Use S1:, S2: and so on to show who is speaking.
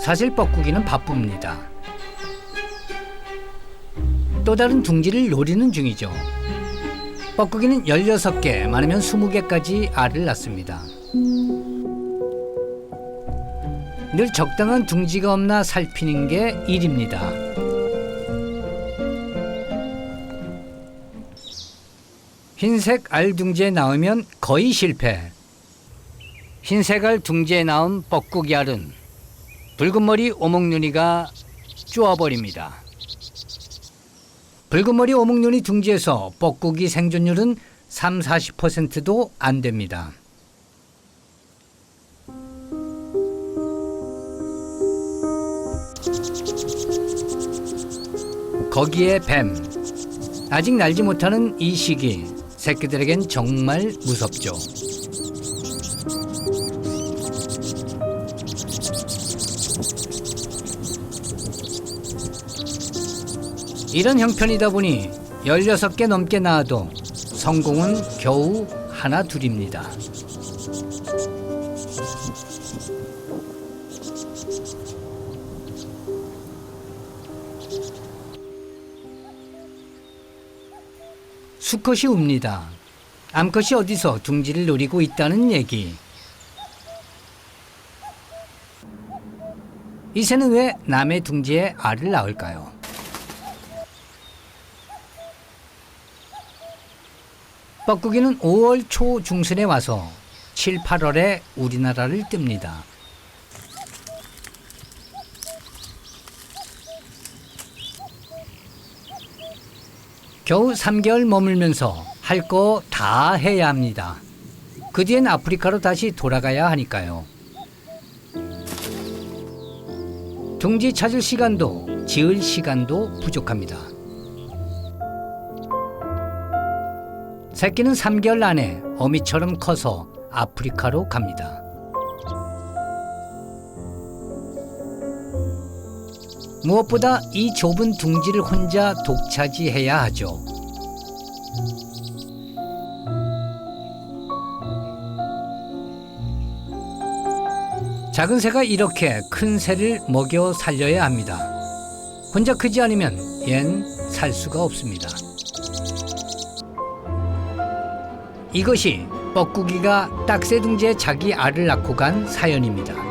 S1: 사실 뻐꾸기는 바쁩니다. 또 다른 둥지를 노리는 중이죠. 뻐꾸기는 16개, 많으면 20개까지 알을 낳습니다. 늘 적당한 둥지가 없나 살피는 게 일입니다. 흰색 알 둥지에 나오면 거의 실패. 흰색 알 둥지에 나온 뻐꾸기 알은 붉은 머리 오목눈이가 쪼아버립니다. 붉은 머리 오목눈이 둥지에서 뻐꾸기 생존율은 3, 40%도 안 됩니다. 거기에 뱀. 아직 날지 못하는 이 시기 새끼들에겐 정말 무섭죠. 이런 형편이다 보니 16개 넘게 낳아도 성공은 겨우 하나 둘입니다. 수컷이 웁니다. 암컷이 어디서 둥지를 노리고 있다는 얘기. 이 새는 왜 남의 둥지에 알을 낳을까요? 뻐꾸기는 5월 초 중순에 와서 7, 8월에 우리나라를 뜹니다. 겨우 3개월 머물면서 할 거 다 해야 합니다. 그 뒤엔 아프리카로 다시 돌아가야 하니까요. 둥지 찾을 시간도 지을 시간도 부족합니다. 새끼는 3개월 안에 어미처럼 커서 아프리카로 갑니다. 무엇보다 이 좁은 둥지를 혼자 독차지해야 하죠. 작은 새가 이렇게 큰 새를 먹여 살려야 합니다. 혼자 크지 않으면 얜 살 수가 없습니다. 이것이 뻐꾸기가 딱새 둥지에 자기 알을 낳고 간 사연입니다.